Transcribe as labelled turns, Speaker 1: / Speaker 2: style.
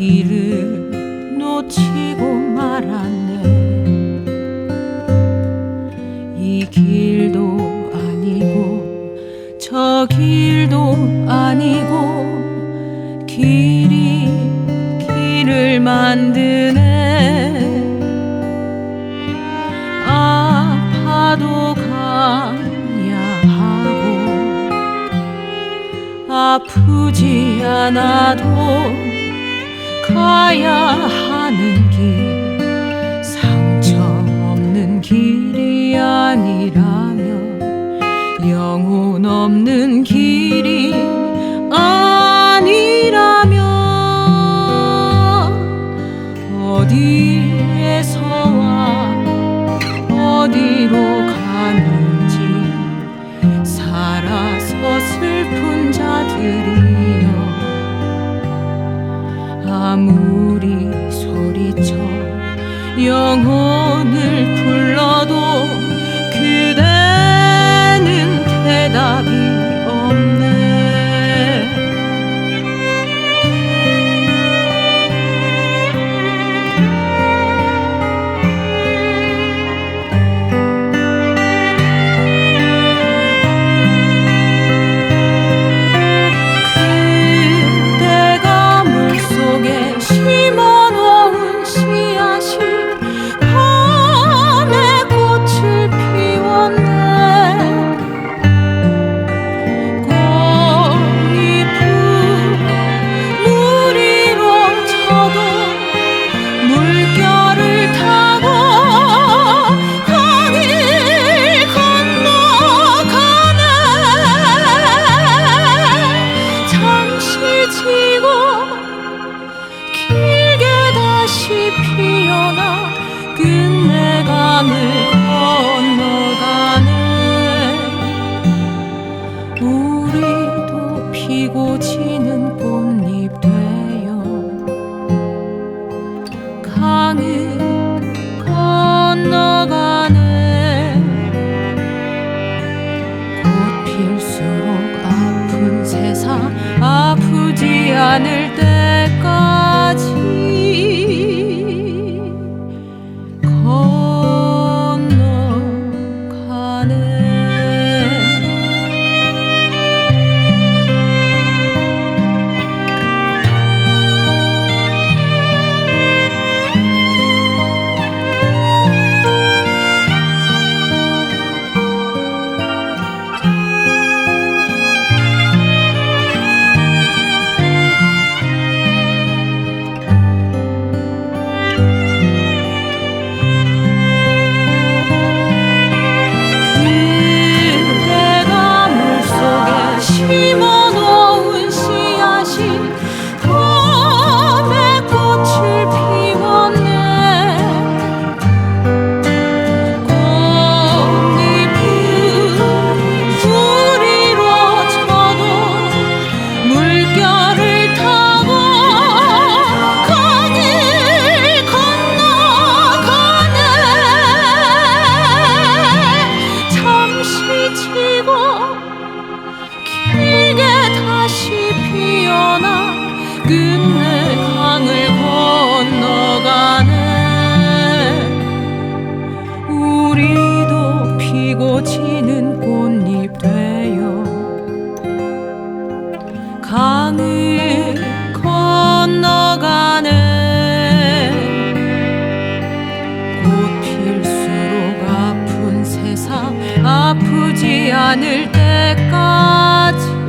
Speaker 1: 길을 놓치고 말았네. 이 길도 아니고 저 길도 아니고 길이 길을 만드네. 아파도 가야 하고 아프지 않아도 가야 하는 길 상처 없는 길이 아니라면 영혼 없는 길이 아니라면 어디에서와 어디로 가는지 살아서 슬픈 자들이 강을 건너가네. 우리도 피고 지 your 강을 건너가네. 꽃 필수록 아픈 세상 아프지 않을 때까지.